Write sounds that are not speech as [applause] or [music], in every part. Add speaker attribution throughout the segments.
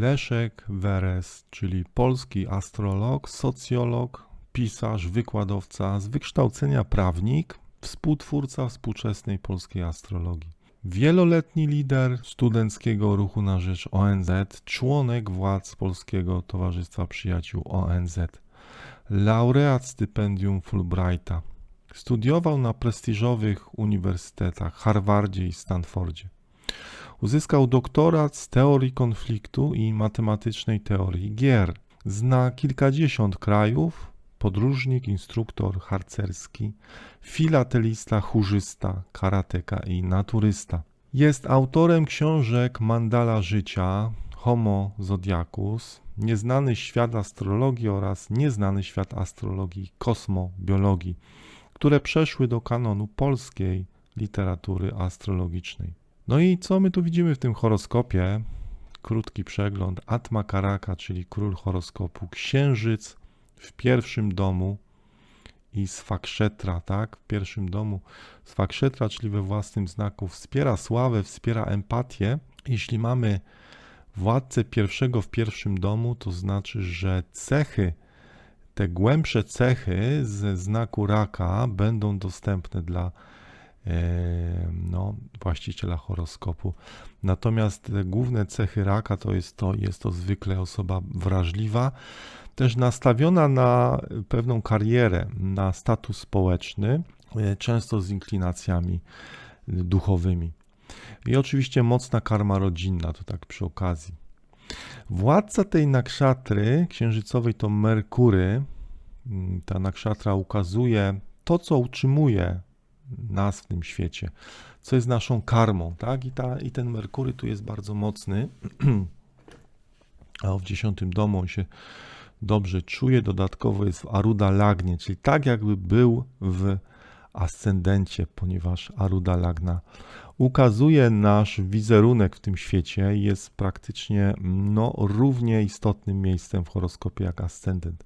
Speaker 1: Leszek Weres, czyli polski astrolog, socjolog, pisarz, wykładowca, z wykształcenia prawnik, współtwórca współczesnej polskiej astrologii. Wieloletni lider studenckiego ruchu na rzecz ONZ, członek władz Polskiego Towarzystwa Przyjaciół ONZ, laureat stypendium Fulbrighta. Studiował na prestiżowych uniwersytetach Harvardzie i Stanfordzie. Uzyskał doktorat z teorii konfliktu i matematycznej teorii gier. Zna kilkadziesiąt krajów, podróżnik, instruktor harcerski, filatelista, chórzysta, karateka i naturysta. Jest autorem książek Mandala Życia, Homo Zodiacus, Nieznany świat astrologii oraz Nieznany świat astrologii kosmobiologii, które przeszły do kanonu polskiej literatury astrologicznej. No i co my tu widzimy w tym horoskopie? Krótki przegląd. Atma Karaka, czyli król horoskopu, księżyc w pierwszym domu i swakszetra, tak? W pierwszym domu swakszetra, czyli we własnym znaku, wspiera sławę, wspiera empatię. Jeśli mamy władcę pierwszego w pierwszym domu, to znaczy, że cechy, te głębsze cechy ze znaku raka będą dostępne dla no, właściciela horoskopu. Natomiast główne cechy raka to jest to, jest to zwykle osoba wrażliwa, też nastawiona na pewną karierę, na status społeczny, e, często z inklinacjami duchowymi. I oczywiście mocna karma rodzinna, to tak przy okazji. Władca tej nakszatry księżycowej to Merkury. Mm, ta nakszatra ukazuje to, co utrzymuje nas w tym świecie, co jest naszą karmą, tak? I, ta, i ten Merkury tu jest bardzo mocny, [clears throat] a w dziesiątym domu on się dobrze czuje, dodatkowo jest w Aruda Lagnie, czyli tak jakby był w ascendencie, ponieważ Aruda Lagna ukazuje nasz wizerunek w tym świecie i jest praktycznie no, równie istotnym miejscem w horoskopie jak ascendent.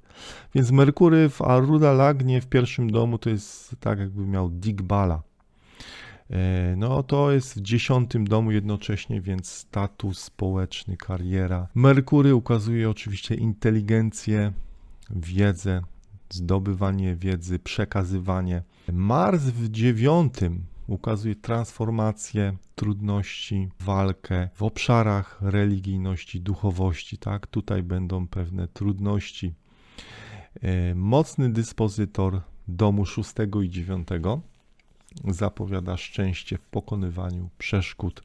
Speaker 1: Więc Merkury w Aruda Lagnie w pierwszym domu to jest tak jakby miał Digbala. E, no to jest w dziesiątym domu jednocześnie, więc status społeczny, kariera. Merkury ukazuje oczywiście inteligencję, wiedzę, zdobywanie wiedzy, przekazywanie. Mars w dziewiątym ukazuje transformację, trudności, walkę w obszarach religijności, duchowości. Tak? Tutaj będą pewne trudności. E, mocny dyspozytor domu szóstego i dziewiątego zapowiada szczęście w pokonywaniu przeszkód.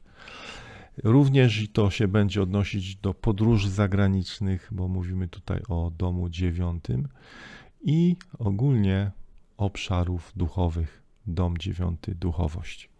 Speaker 1: Również to się będzie odnosić do podróży zagranicznych, bo mówimy tutaj o domu dziewiątym i ogólnie obszarów duchowych. Dom dziewiąty duchowość.